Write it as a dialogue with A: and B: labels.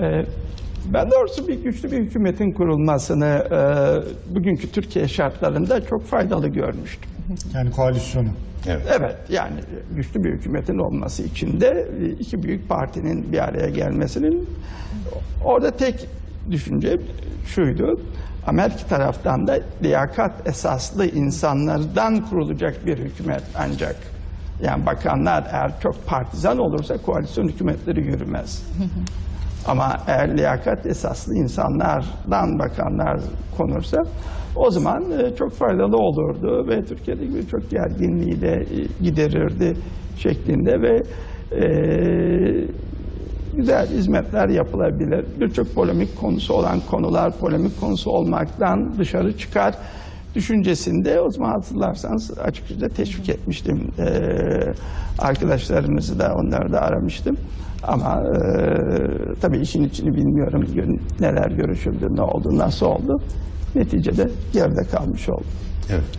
A: Ee, Ben doğrusu bir güçlü bir hükümetin kurulmasını e, bugünkü Türkiye şartlarında çok faydalı görmüştüm.
B: Yani koalisyonu.
C: Evet.
A: Evet yani güçlü bir hükümetin olması için de e, iki büyük partinin bir araya gelmesinin orada tek düşünce şuydu. Amerika taraftan da liyakat esaslı insanlardan kurulacak bir hükümet ancak yani bakanlar eğer çok partizan olursa koalisyon hükümetleri yürümez. Ama eğer liyakat esaslı insanlardan bakanlar konursa o zaman e, çok faydalı olurdu ve Türkiye'deki birçok gerginliği de e, giderirdi şeklinde ve e, güzel hizmetler yapılabilir. Birçok polemik konusu olan konular polemik konusu olmaktan dışarı çıkar düşüncesinde o zaman hatırlarsanız açıkçası teşvik etmiştim. Ee, arkadaşlarımızı da onları da aramıştım. Ama e, tabii işin içini bilmiyorum. Neler görüşüldü, ne oldu, nasıl oldu. Neticede geride kalmış oldu.
C: Evet.